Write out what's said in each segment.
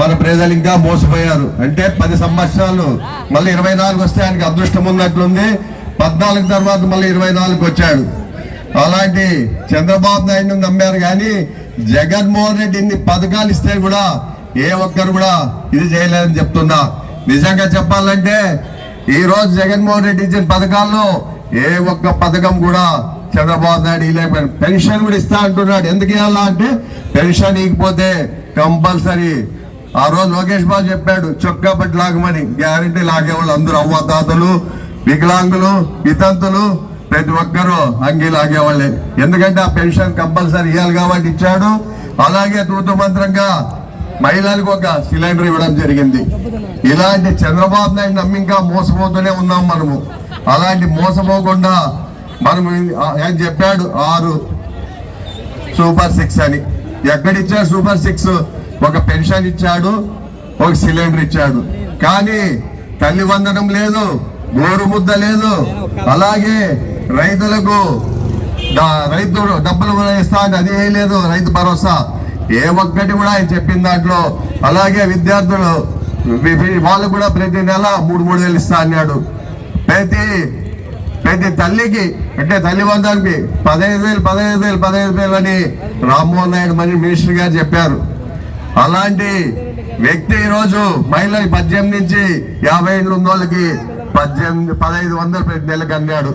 మన ప్రజలు ఇంకా మోసపోయారు. అంటే పది సంవత్సరాలు మళ్ళీ ఇరవై నాలుగు వస్తే ఆయనకి అదృష్టం ఉన్నట్లుంది. పద్నాలుగు తర్వాత మళ్ళీ ఇరవై నాలుగు వచ్చాడు. అలాంటి చంద్రబాబు నాయుడు నమ్మారు కానీ జగన్మోహన్ రెడ్డి ఇన్ని పథకాలు ఇస్తే కూడా ఏ ఒక్కరు కూడా ఇది చేయలేదని చెప్తున్నా. నిజంగా చెప్పాలంటే ఈ రోజు జగన్మోహన్ రెడ్డి ఇచ్చిన పథకాల్లో ఏ ఒక్క పథకం కూడా చంద్రబాబు నాయుడు ఇవ్వలేకపోయాడు. పెన్షన్ కూడా ఇస్తా అంటున్నాడు. ఎందుకు ఇవ్వాలా అంటే పెన్షన్ ఇకపోతే కంపల్సరీ ఆ రోజు లోకేష్ బాబు చెప్పాడు చొక్కా పట్టి లాగమని. గ్యారంటీ లాగేవాళ్ళు అందరూ అవ్వదాతలు వికలాంగులు వితంతులు ప్రతి ఒక్కరూ అంగీ లాగేవాళ్ళే. ఎందుకంటే ఆ పెన్షన్ కంపల్సరీ ఇవ్వాలి కాబట్టి ఇచ్చాడు. అలాగే తూతమంత్రంగా మహిళలకు ఒక సిలిండర్ ఇవ్వడం జరిగింది. ఇలాంటి చంద్రబాబు నాయుడు నమ్మి ఇంకా మోసపోతూనే ఉన్నాం మనము. అలాంటి మోసపోకుండా మనం ఆయన చెప్పాడు ఆరు సూపర్ సిక్స్ అని. ఎక్కడిచ్చా సూపర్ సిక్స్? ఒక పెన్షన్ ఇచ్చాడు ఒక సిలిండర్ ఇచ్చాడు. కానీ తల్లి వందనం లేదు గోరు ముద్ద లేదు. అలాగే రైతులకు రైతు డబ్బులు ఇస్తా అని అది ఏం లేదు రైతు భరోసా. ఏ ఒక్కటి కూడా ఆయన చెప్పిన దాంట్లో అలాగే విద్యార్థులు వాళ్ళు కూడా ప్రతి నెల మూడు మూడు వేలు ఇస్తా అన్నాడు. ప్రతి ప్రతి తల్లికి అంటే తల్లి పదహైదు వేలు పదహైదు వేలు పదహైదు వేలు అని రామ్మోహన్ నాయుడు మరి మినిస్టర్ గారు చెప్పారు. అలాంటి వ్యక్తి ఈరోజు మహిళలు పద్దెనిమిది నుంచి యాభై ఏళ్ళు ఉన్న వాళ్ళకి పద్దెనిమిది పదహైదు వందలు ప్రతి నెలకు అన్నాడు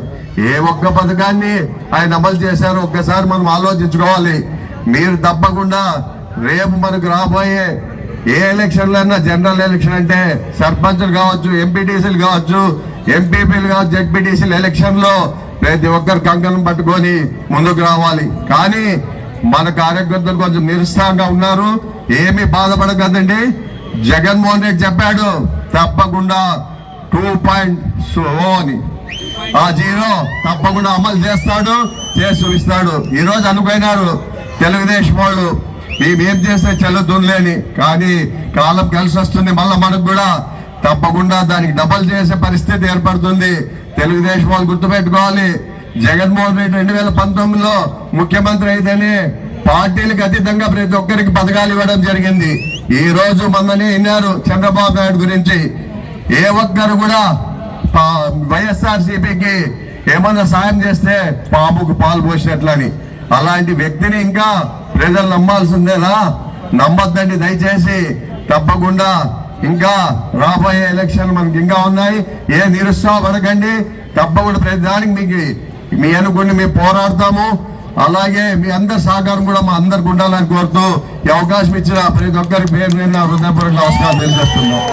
ఏ ఒక్క పథకాన్ని ఆయన అమలు చేశారో ఒక్కసారి మనం ఆలోచించుకోవాలి. మీరు తప్పకుండా రేపు మనకు రాబోయే ఏ ఎలక్షన్లు అన్నా జనరల్ ఎలక్షన్ అంటే సర్పంచ్లు కావచ్చు ఎంపీటీసీలు కావచ్చు ఎంపీపీలు కావచ్చు జెడ్పీటీసీలు ఎలక్షన్లో ప్రతి ఒక్కరు కంకణం పట్టుకొని ముందుకు రావాలి. కానీ మన కార్యకర్తలు కొంచెం నిరుత్సాహంగా ఉన్నారు. ఏమి బాధపడకదండి జగన్మోహన్ రెడ్డి చెప్పాడు తప్పకుండా టూ పాయింట్ అని. ఆ జీరో తప్పకుండా అమలు చేస్తాడు చేసి చూపిస్తాడు ఈ రోజు అనుకున్నారు తెలుగుదేశం వాళ్ళు మేమేం చేస్తే చెల్లుతుందిలేని కానీ కాలం కలిసి వస్తుంది మళ్ళీ మనకు కూడా తప్పకుండా దానికి డబల్ చేసే పరిస్థితి ఏర్పడుతుంది. తెలుగుదేశం వాళ్ళు గుర్తుపెట్టుకోవాలి జగన్మోహన్ రెడ్డి రెండు వేల పంతొమ్మిదిలో ముఖ్యమంత్రి అయితేనే పార్టీలకు అతీతంగా ప్రతి ఒక్కరికి పథకాలు ఇవ్వడం జరిగింది. ఈ రోజు మొన్ననే విన్నారు చంద్రబాబు నాయుడు గురించి. ఏ ఒక్కరు కూడా వైఎస్ఆర్ సిపికి ఏమన్నా సాయం చేస్తే పాముకు పాలు పోసినట్లని. అలాంటి వ్యక్తిని ఇంకా ప్రజలు నమ్మాల్సిందేనా? నమ్మద్దండి దయచేసి. తప్పకుండా ఇంకా రాబోయే ఎలక్షన్ మనకి ఇంకా ఉన్నాయి. ఏ నిరుత్సాహపడకండి తప్పకుండా ప్రతి దానికి మీకు మీ అనుకుని మేము పోరాడతాము. అలాగే మీ అందరి సహకారం కూడా మా అందరికి ఉండాలని కోరుతూ ఈ అవకాశం ఇచ్చిన ప్రతి ఒక్కరికి పేరు నేను హృదయపూర్వక నమస్కారం తెలియజేస్తున్నాం.